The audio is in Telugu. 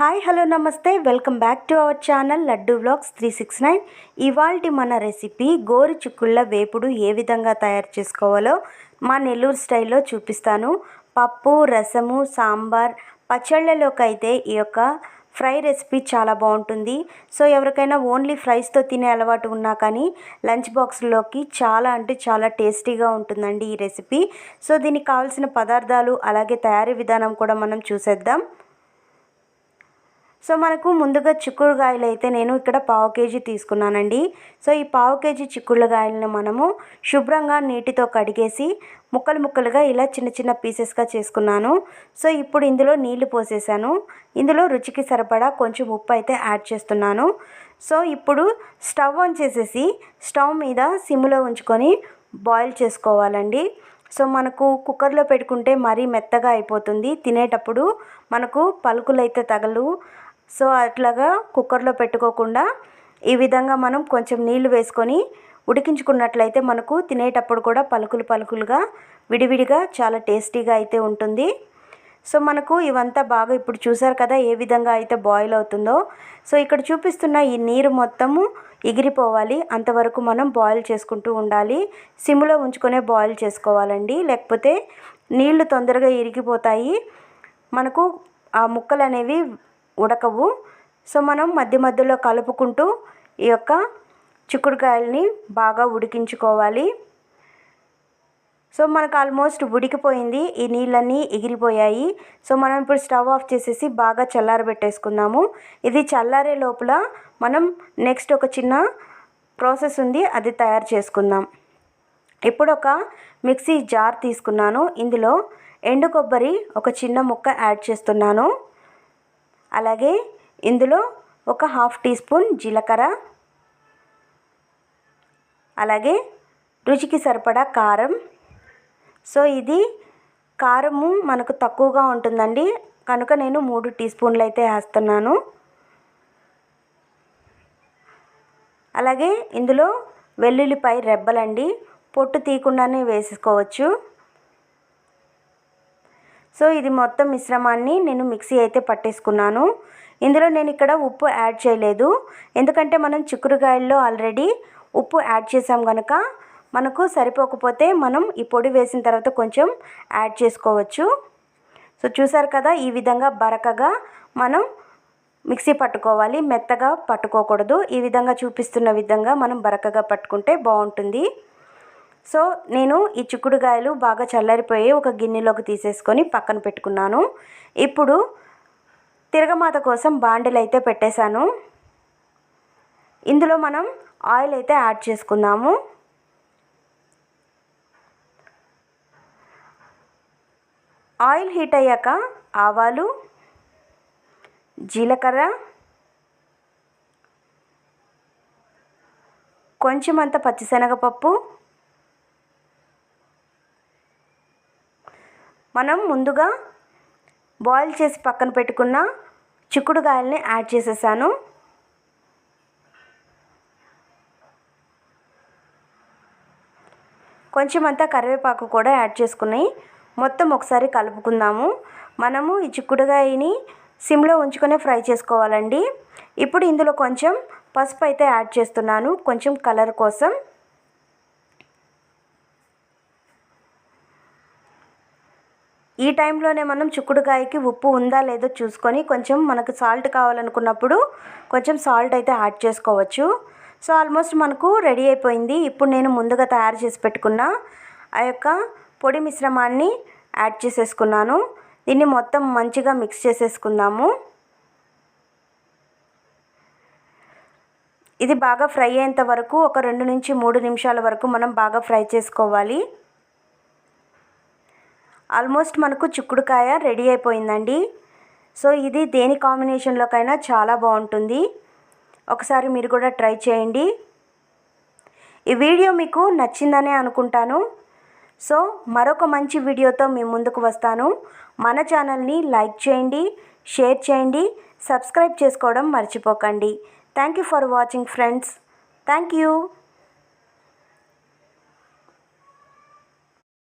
హాయ్ హలో నమస్తే. Welcome back to our channel Laddu blogs three six nine. ఇవాల్టి మన రెసిపీ గోరు చిక్కుళ్ళ వేపుడు ఏ విధంగా తయారు చేసుకోవాలో మా నెల్లూరు స్టైల్లో చూపిస్తాను. పప్పు రసము సాంబార్ పచ్చళ్ళలోకి అయితే ఈ యొక్క ఫ్రై రెసిపీ చాలా బాగుంటుంది. సో ఎవరికైనా ఓన్లీ ఫ్రైస్తో తినే అలవాటు ఉన్నా కానీ లంచ్ బాక్స్లోకి చాలా అంటే చాలా టేస్టీగా ఉంటుందండి ఈ రెసిపీ. సో దీనికి కావాల్సిన పదార్థాలు అలాగే తయారీ విధానం కూడా మనం చూసేద్దాం. సో మనకు ముందుగా చిక్కుడుగాయలు అయితే నేను ఇక్కడ పావు కేజీ తీసుకున్నానండి. సో ఈ పావు కేజీ చిక్కుడుగాయలను మనము శుభ్రంగా నీటితో కడిగేసి ముక్కలు ముక్కలుగా ఇలా చిన్న చిన్న పీసెస్గా చేసుకున్నాను. సో ఇప్పుడు ఇందులో నీళ్ళు పోసేసాను. ఇందులో రుచికి సరిపడా కొంచెం ఉప్పు అయితే యాడ్ చేస్తున్నాను. సో ఇప్పుడు స్టవ్ ఆన్ చేసేసి స్టవ్ మీద సిమ్లో ఉంచుకొని బాయిల్ చేసుకోవాలండి. సో మనకు కుక్కర్లో పెట్టుకుంటే మరీ మెత్తగా అయిపోతుంది. తినేటప్పుడు మనకు పలుకులు అయితే తగలు సో అట్లాగా కుక్కర్లో పెట్టుకోకుండా ఈ విధంగా మనం కొంచెం నీళ్ళు వేసుకొని ఉడికించుకున్నట్లయితే మనకు తినేటప్పుడు కూడా పలుకులు పలుకులుగా విడివిడిగా చాలా టేస్టీగా అయితే ఉంటుంది. సో మనకు ఇవంతా బాగా ఇప్పుడు చూసారు కదా ఏ విధంగా అయితే బాయిల్ అవుతుందో. సో ఇక్కడ చూపిస్తున్న ఈ నీరు మొత్తము ఎగిరిపోవాలి. అంతవరకు మనం బాయిల్ చేసుకుంటూ ఉండాలి. సిమ్లో ఉంచుకునే బాయిల్ చేసుకోవాలండి. లేకపోతే నీళ్ళు తొందరగా ఇరిగిపోతాయి. మనకు ఆ ముక్కలు అనేవి ఉడకవు. సో మనం మధ్య మధ్యలో కలుపుకుంటూ ఈ యొక్క చిక్కుడుకాయల్ని బాగా ఉడికించుకోవాలి. సో మనకు ఆల్మోస్ట్ ఉడికిపోయింది. ఈ నీళ్ళన్నీ ఎగిరిపోయాయి. సో మనం ఇప్పుడు స్టవ్ ఆఫ్ చేసేసి బాగా చల్లారబెట్టేసుకుందాము ఇది చల్లారే లోపల మనం నెక్స్ట్ ఒక చిన్న ప్రాసెస్ ఉంది. అది తయారు చేసుకుందాం. ఇప్పుడు ఒక మిక్సీ జార్ తీసుకున్నాను. ఇందులో ఎండు కొబ్బరి ఒక చిన్న ముక్క యాడ్ చేస్తున్నాను. అలాగే ఇందులో ఒక హాఫ్ టీ స్పూన్ జీలకర్ర అలాగే రుచికి సరిపడా కారం. సో ఇది కారము మనకు తక్కువగా ఉంటుందండి. కనుక నేను మూడు టీ స్పూన్లు అయితే వేస్తున్నాను. అలాగే ఇందులో వెల్లుల్లిపాయ రెబ్బలండి. పొట్టు తీయకుండానే వేసుకోవచ్చు. సో ఇది మొత్తం మిశ్రమాన్ని నేను మిక్సీ అయితే పట్టేసుకున్నాను. ఇందులో నేను ఇక్కడ ఉప్పు యాడ్ చేయలేదు. ఎందుకంటే మనం చిక్కుడుకాయల్లో ఆల్రెడీ ఉప్పు యాడ్ చేసాం కనుక మనకు సరిపోకపోతే మనం ఈ పొడి వేసిన తర్వాత కొంచెం యాడ్ చేసుకోవచ్చు. సో చూసారు కదా ఈ విధంగా బరకగా మనం మిక్సీ పట్టుకోవాలి. మెత్తగా పట్టుకోకూడదు. ఈ విధంగా చూపిస్తున్న విధంగా మనం బరకగా పట్టుకుంటే బాగుంటుంది. సో నేను ఈ చిక్కుడుగాయలు బాగా చల్లారిపోయి ఒక గిన్నెలోకి తీసేసుకొని పక్కన పెట్టుకున్నాను. ఇప్పుడు తిరగమాత కోసం బాండెలు అయితే పెట్టేశాను. ఇందులో మనం ఆయిల్ అయితే యాడ్ చేసుకుందాము. ఆయిల్ హీట్ అయ్యాక ఆవాలు జీలకర్ర కొంచెం అంత పచ్చిశనగపప్పు మనం ముందుగా బాయిల్ చేసి పక్కన పెట్టుకున్న చిక్కుడుకాయల్ని యాడ్ చేసేసాను. కొంచెం అంతా కరివేపాకు కూడా యాడ్ చేసుకుని మొత్తం ఒకసారి కలుపుకుందాము. మనము ఈ చిక్కుడుకాయని సిమ్లో ఉంచుకొని ఫ్రై చేసుకోవాలండి. ఇప్పుడు ఇందులో కొంచెం పసుపు అయితే యాడ్ చేస్తున్నాను. కొంచెం కలర్ కోసం. ఈ టైంలోనే మనం చిక్కుడుకాయకి ఉప్పు ఉందా లేదో చూసుకొని కొంచెం మనకు సాల్ట్ కావాలనుకున్నప్పుడు కొంచెం సాల్ట్ అయితే యాడ్ చేసుకోవచ్చు. సో ఆల్మోస్ట్ మనకు రెడీ అయిపోయింది. ఇప్పుడు నేను ముందుగా తయారు చేసి పెట్టుకున్న ఆ యొక్క పొడి మిశ్రమాన్ని యాడ్ చేసేసుకున్నాను. దీన్ని మొత్తం మంచిగా మిక్స్ చేసేసుకుందాము. ఇది బాగా ఫ్రై అయ్యేంత వరకు ఒక రెండు నుంచి మూడు నిమిషాల వరకు మనం బాగా ఫ్రై చేసుకోవాలి. ఆల్మోస్ట్ మనకు చిక్కుడుకాయ రెడీ అయిపోయిందండి. సో ఇది దేని కాంబినేషన్లోకైనా చాలా బాగుంటుంది. ఒకసారి మీరు కూడా ట్రై చేయండి. ఈ వీడియో మీకు నచ్చిందనే అనుకుంటాను. సో మరొక మంచి వీడియోతో మీ ముందుకు వస్తాను. మన ఛానల్ని లైక్ చేయండి షేర్ చేయండి సబ్స్క్రైబ్ చేసుకోవడం మర్చిపోకండి. Thank you for watching friends. Thank you.